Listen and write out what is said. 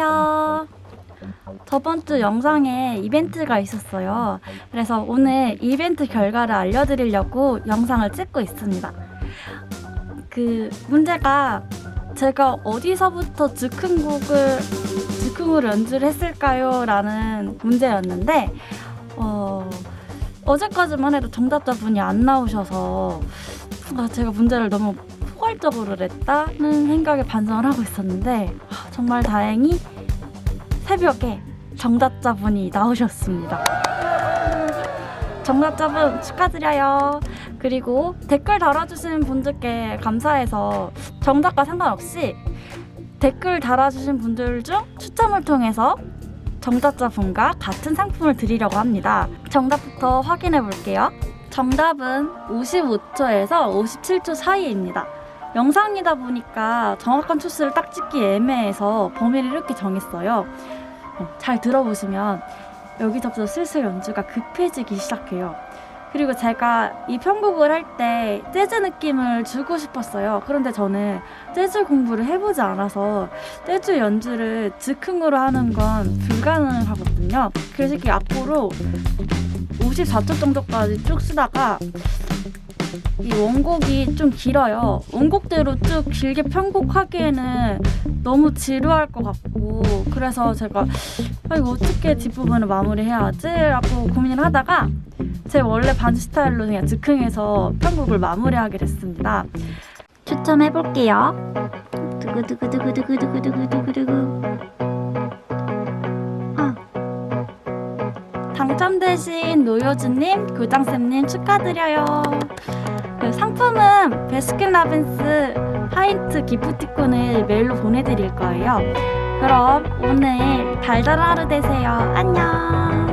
안녕하세요. 저번 주 영상에 이벤트가 있었어요. 그래서 오늘 이벤트 결과를 알려드리려고 영상을 찍고 있습니다. 그 문제가 제가 어디서부터 즉흥곡을 즉흥으로 연주를 했을까요? 라는 문제였는데 어, 어제까지만 해도 정답자분이 안 나오셔서 아, 제가 문제를 너무 포괄적으로 냈다는 생각에 반성을 하고 있었는데 아, 정말 다행히 새벽에 정답자분이 나오셨습니다. 정답자분 축하드려요. 그리고 댓글 달아주신 분들께 감사해서 정답과 상관없이 댓글 달아주신 분들 중 추첨을 통해서 정답자분과 같은 상품을 드리려고 합니다. 정답부터 확인해 볼게요. 정답은 55초에서 57초 사이입니다. 영상이다 보니까 정확한 초수를 딱 찍기 애매해서 범위를 이렇게 정했어요. 어, 잘 들어보시면 여기서부터 슬슬 연주가 급해지기 시작해요. 그리고 제가 이 편곡을 할 때 재즈 느낌을 주고 싶었어요. 그런데 저는 재즈 공부를 해보지 않아서 재즈 연주를 즉흥으로 하는 건 불가능하거든요. 그래서 이렇게 앞으로 54초 정도까지 쭉 쓰다가 이 원곡이 좀 길어요. 원곡대로 쭉 길게 편곡하기에는 너무 지루할 것 같고 그래서 제가 아, 이거 어떻게 뒷부분을 마무리해야지? 라고 고민을 하다가 제 원래 반주 스타일로 그냥 즉흥해서 편곡을 마무리하게 됐습니다. 추첨해 볼게요. 두구두구두구두구두구두구두구 당첨되신 노효주님, 교장쌤님 축하드려요. 그 상품은 베스킨라빈스 하인트 기프티콘을 메일로 보내드릴 거예요. 그럼 오늘 달달한 하루 되세요. 안녕.